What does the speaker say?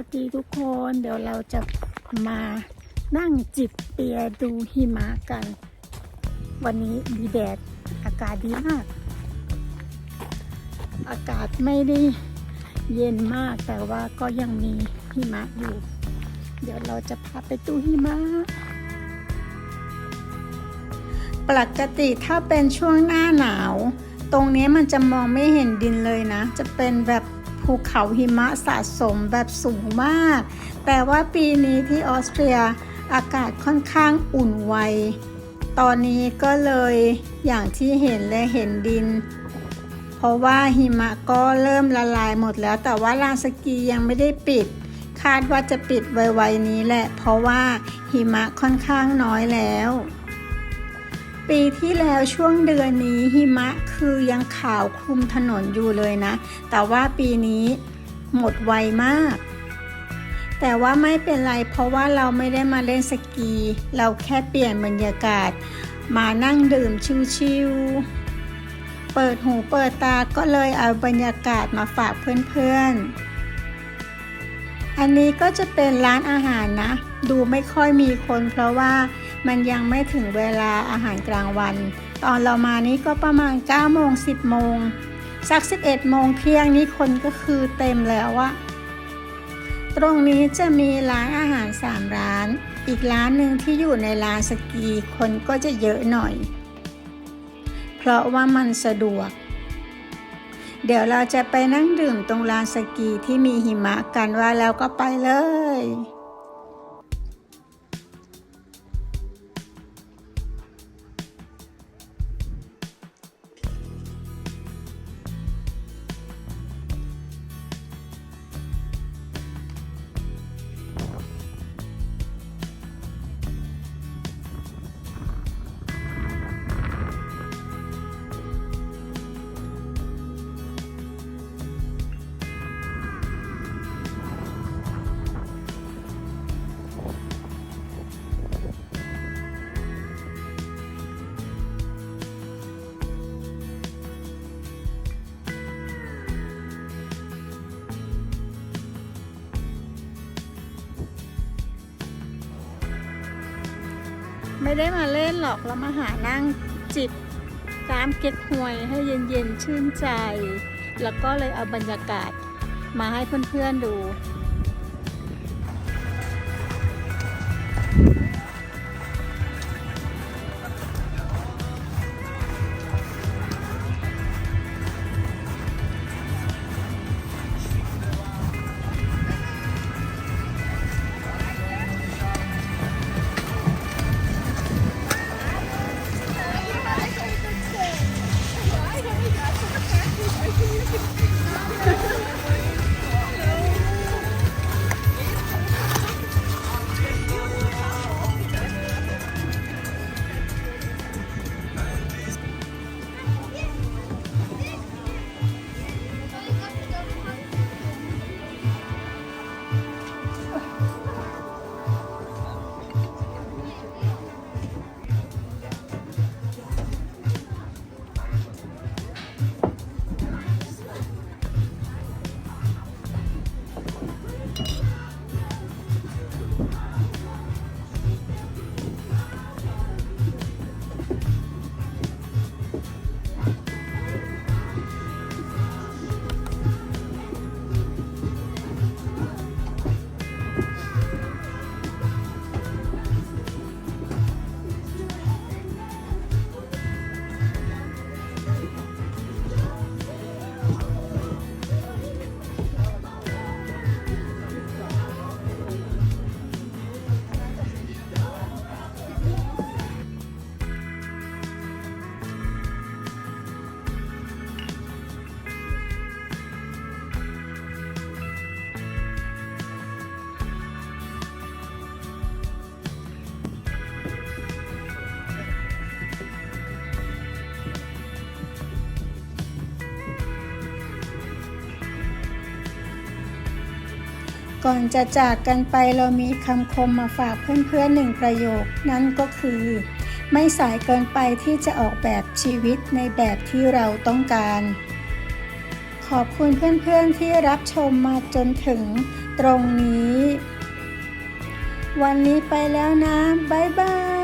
วัสดีทุกคน เดี๋ยวเราจะมานั่งจิบเบียร์ดูหิมะกัน วันนี้มีแดดอากาศดีมาก อากาศไม่ได้เย็นมากแต่ว่าก็ยังมีหิมะอยู่ เดี๋ยวเราจะพาไปดูหิมะปกติถ้าเป็นช่วงหน้าหนาว ตรงนี้มันจะมองไม่เห็นดินเลยนะ จะเป็นแบบ ภูเขาหิมะสะสมแบบสูงมาก แต่ว่าปีนี้ที่ออสเตรียอากาศค่อนข้างอุ่นไว ตอนนี้ก็เลยอย่างที่เห็นและเห็นดิน เพราะว่าหิมะก็เริ่มละลายหมดแล้ว แต่ว่าลานสกียังไม่ได้ปิด คาดว่าจะปิดไวๆนี้แหละ เพราะว่าหิมะค่อนข้างน้อยแล้ว ปีที่แล้วช่วงเดือนนี้หิมะคือยังขาวคลุมถนนอยู่เลยนะ แต่ว่าปีนี้หมดไวมาก แต่ว่าไม่เป็นไรเพราะว่าเราไม่ได้มาเล่นสกี เราแค่เปลี่ยนบรรยากาศ มานั่งดื่มชิวๆ เปิดหูเปิดตาก็เลยเอาบรรยากาศมาฝากเพื่อนๆ อันนี้ก็จะเป็นร้านอาหารนะ ดูไม่ค่อยมีคนเพราะว่า มันยังไม่ถึงเวลาอาหารกลางวัน ตอนเรามานี้ก็ประมาณ9โมง10โมงสัก 11โมงเที่ยงนี้คนก็คือเต็มแล้วอะตรงนี้จะมีร้านอาหาร 3 ร้าน อีกร้านหนึ่งที่อยู่ในลานสกีคนก็จะเยอะหน่อย เพราะว่ามันสะดวก เดี๋ยวเราจะไปนั่งดื่มตรงลานสกีที่มีหิมะกันว่าแล้วก็ไปเลย ไม่ได้มาเล่นหรอกเรามาหานั่งจิบน้ำเก๊กฮวยให้เย็นๆชื่นใจ แล้วก็เลยเอาบรรยากาศมาให้เพื่อนๆดู ก่อนจะจากกันไปเรามีคำคมมาฝากเพื่อนๆหนึ่งประโยค นั่นก็คือ ไม่สายเกินไปที่จะออกแบบชีวิตในแบบที่เราต้องการ ขอบคุณเพื่อนๆที่รับชมมาจนถึงตรงนี้ วันนี้ไปแล้วนะ บ๊าย